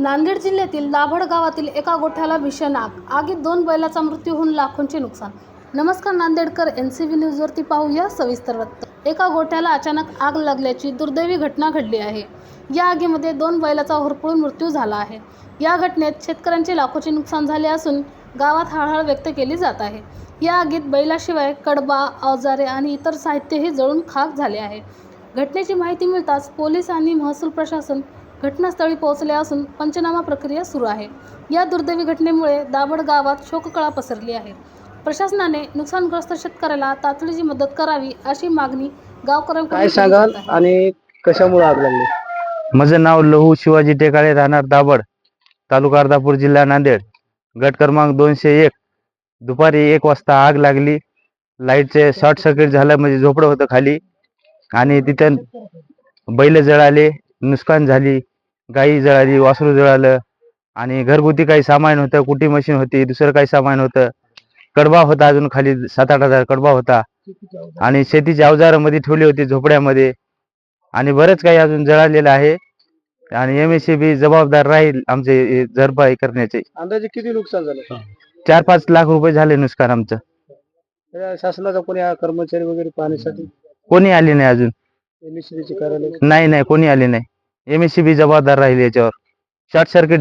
नांदेड जिल्ह्यातील दाभड गावातील एका गोठ्याला भीषण आग. आगीत दोन बैलाचा मृत्यू होऊन लाखोंचे नुकसान. नमस्कार नांदेडकर एन सी व्ही न्यूजवरती पाहूया सविस्तर वृत्त. एका गोठ्याला अचानक आग लागल्याची दुर्दैवी घटना घडली आहे. या आगीमध्ये दोन बैलाचा होरपळून मृत्यू झाला आहे. या घटनेत शेतकऱ्यांचे लाखोचे नुकसान झाले असून गावात हळहळ व्यक्त केली जात आहे. या आगीत बैलाशिवाय कडबा अवजारे आणि इतर साहित्यही जळून खाक झाले आहे. घटनेची माहिती मिळताच पोलीस आणि महसूल प्रशासन घटनास्थळी पोहोचले असून पंचनामा प्रक्रिया सुरू आहे. या दुर्दैवी घटनेमुळे दाभड गावात शोककळा पसरली आहे. प्रशासनाने नुकसानग्रस्त शेतकऱ्याला तातडीची मदत करावी अशी मागणी काय सांगाल. आणि कशामुळे आग लागली? माझं नाव लहू शिवाजी टेकाळे राहणार दाभड तालुका अर्धापूर जिल्हा नांदेड. गट क्रमांक दोनशे एक. दुपारी एक वाजता आग लागली. लाईटचे शॉर्ट सर्किट झालं म्हणजे झोपडं होतं खाली. आणि तिथं बैल जळाले नुकसान झाली गाई जळाली वासरू जळालं आणि घरगुती काही सामान होतं कुटी मशीन होती दुसरं काही सामान होतं. कडबा होता अजून खाली सात आठ हजार कडबा होता. आणि शेतीची अवजारं मध्ये ठेवली होती झोपड्यामध्ये. आणि बरंच काही अजून जळालेलं आहे. आणि एम एस बी जबाबदार राहील आमचे हे भरपाई करण्याचे. अंदाजे किती नुकसान झालं? चार पाच लाख रुपये झाले नुकसान आमचं. शासनाचा कोणी कर्मचारी वगैरे पाहण्यासाठी? कोणी आले नाही अजून? कार्यालय? नाही नाही कोणी आले नाही. एम एस बी जबाबदार राहील याच्यावर. Short circuit